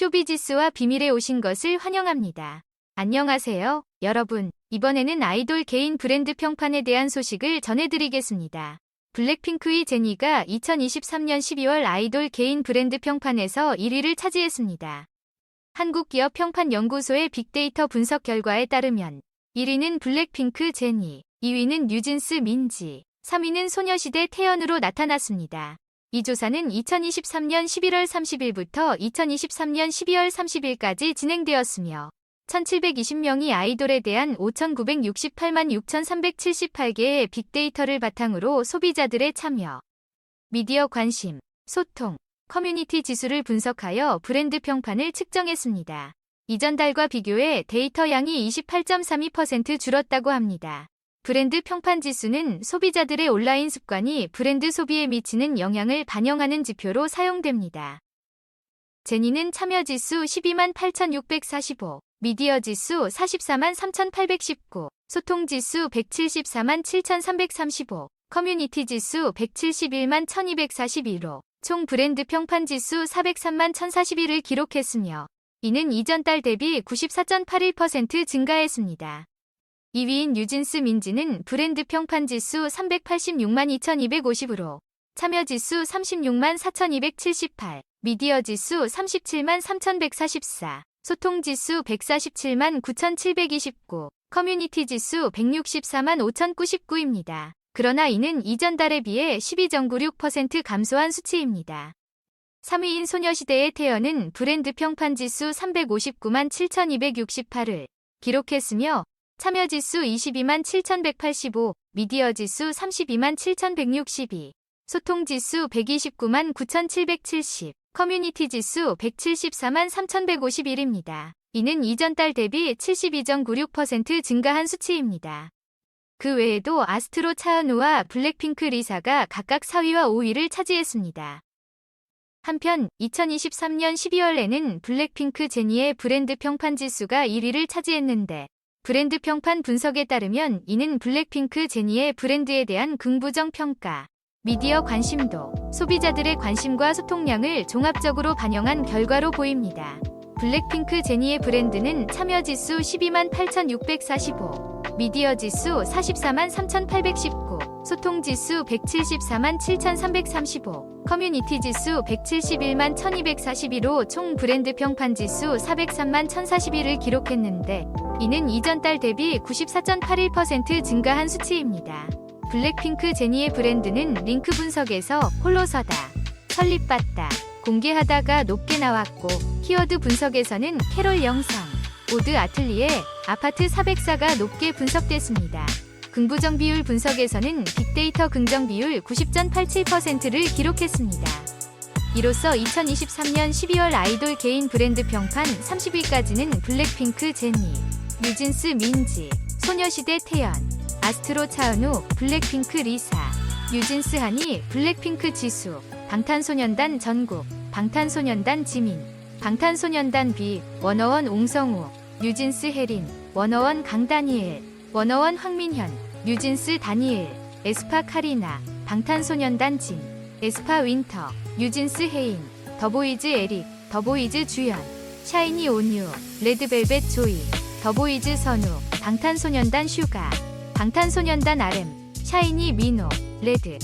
쇼비지스와 비밀에 오신 것을 환영합니다. 안녕하세요, 여러분. 이번에는 아이돌 개인 브랜드 평판에 대한 소식을 전해드리겠습니다. 블랙핑크의 제니가 2023년 12월 아이돌 개인 브랜드 평판에서 1위를 차지했습니다. 한국기업 평판연구소의 빅데이터 분석 결과에 따르면 1위는 블랙핑크 제니, 2위는 뉴진스 민지, 3위는 소녀시대 태연으로 나타났습니다. 이 조사는 2023년 11월 30일부터 2023년 12월 30일까지 진행되었으며 1720명이 아이돌에 대한 5968만 6378개의 빅데이터를 바탕으로 소비자들의 참여, 미디어 관심, 소통, 커뮤니티 지수를 분석하여 브랜드 평판을 측정했습니다. 이전 달과 비교해 데이터 양이 28.32% 줄었다고 합니다. 브랜드 평판 지수는 소비자들의 온라인 습관이 브랜드 소비에 미치는 영향을 반영하는 지표로 사용됩니다. 제니는 참여 지수 12만 8,645, 미디어 지수 44만 3,819, 소통 지수 174만 7,335, 커뮤니티 지수 171만 1,241로 총 브랜드 평판 지수 403만 1,041을 기록했으며 이는 이전 달 대비 94.81% 증가했습니다. 2위인 뉴진스 민지는 브랜드 평판 지수 386만 2250으로 참여 지수 36만 4278, 미디어 지수 37만 3144, 소통 지수 147만 9729, 커뮤니티 지수 164만 5099입니다. 그러나 이는 이전 달에 비해 12.96% 감소한 수치입니다. 3위인 소녀시대의 태연은 브랜드 평판 지수 359만 7268을 기록했으며 참여 지수 22만 7185, 미디어 지수 32만 7162, 소통 지수 129만 9770, 커뮤니티 지수 174만 3151입니다. 이는 이전 달 대비 72.96% 증가한 수치입니다. 그 외에도 아스트로 차은우와 블랙핑크 리사가 각각 4위와 5위를 차지했습니다. 한편 2023년 12월에는 블랙핑크 제니의 브랜드 평판 지수가 1위를 차지했는데 브랜드 평판 분석에 따르면 이는 블랙핑크 제니의 브랜드에 대한 긍부정 평가, 미디어 관심도, 소비자들의 관심과 소통량을 종합적으로 반영한 결과로 보입니다. 블랙핑크 제니의 브랜드는 참여 지수 12만 8,645, 미디어 지수 44만 3,819, 소통 지수 174만 7,335, 커뮤니티 지수 171만 1242로 총 브랜드 평판 지수 403만 1041을 기록했는데 이는 이전 달 대비 94.81% 증가한 수치입니다. 블랙핑크 제니의 브랜드는 링크 분석에서 홀로서다, 설립받다, 공개하다가 높게 나왔고 키워드 분석에서는 캐롤 영상, 오드 아틀리에, 아파트 404가 높게 분석됐습니다. 긍부정 비율 분석에서는 빅데이터 긍정 비율 90.87%를 기록했습니다. 이로써 2023년 12월 아이돌 개인 브랜드 평판 30위까지는 블랙핑크 제니, 뉴진스 민지, 소녀시대 태연, 아스트로 차은우, 블랙핑크 리사, 뉴진스 하니, 블랙핑크 지수, 방탄소년단 전국, 방탄소년단 지민, 방탄소년단 비, 워너원 옹성우, 뉴진스 혜린, 워너원 강다니엘, 워너원 황민현, 뉴진스 다니엘, 에스파 카리나, 방탄소년단 진, 에스파 윈터, 뉴진스 혜인, 더보이즈 에릭, 더보이즈 주연, 샤이니 온유, 레드벨벳 조이, 더보이즈 선우, 방탄소년단 슈가, 방탄소년단 RM, 샤이니 민호, 레드,